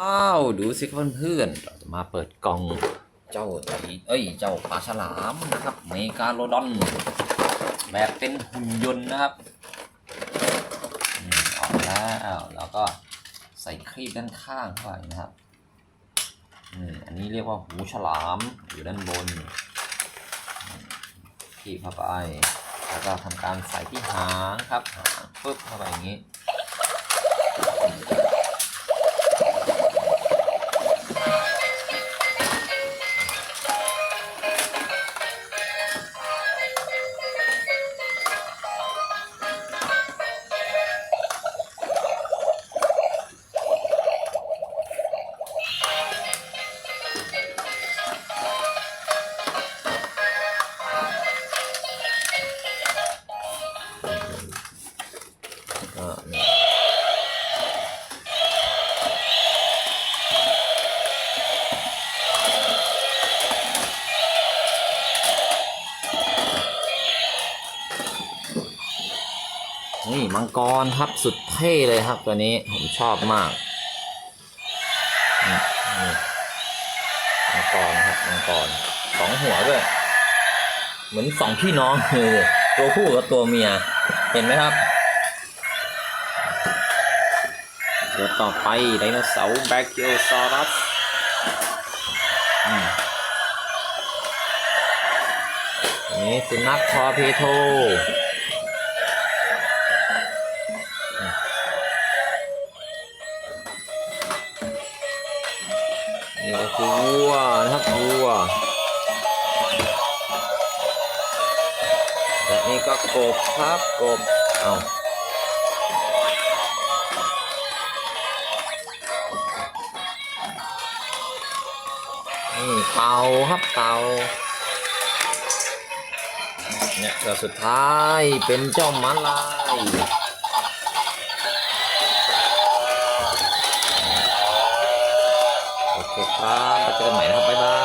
อ้าวดูสิครับเพื่อนๆเราจะมาเปิดกล่องเจ้าไอเอ้ยเจ้าปลาฉลามนะครับเมกาโลดอน แบบเป็นหุ่นยนต์นะครับออกแล้วแล้วก็ใส่ครีบด้านข้างเข้าไปนะครับอันนี้เรียกว่าหูฉลามอยู่ด้านบนอืมครีบเข้าไป แล้วก็ทำการใส่ที่หางครับหางปึ๊บเข้าไปอย่างนี้ นี่มังกรครับสุดเท่เลยครับตัวนี้ผมชอบมากมังกรครับมังกรสองหัวด้วย เหมือนสองพี่น้องเลยตัวผู้กับตัวเมีย เห็นไหมครับเดี๋ยวต่อไปไดโนเสาร์แบคทีโอซอรัสนนี้สุนัขทอร์เพโท นี่ก็คือวัวนะครับวัวและนี่ก็กบครับกบเอานี่เต่าครับเต่าเนี่ยตัวสุดท้ายเป็นเจ้าม้าลาย ครับเจอกันใหม่นะครับบ๊ายบาย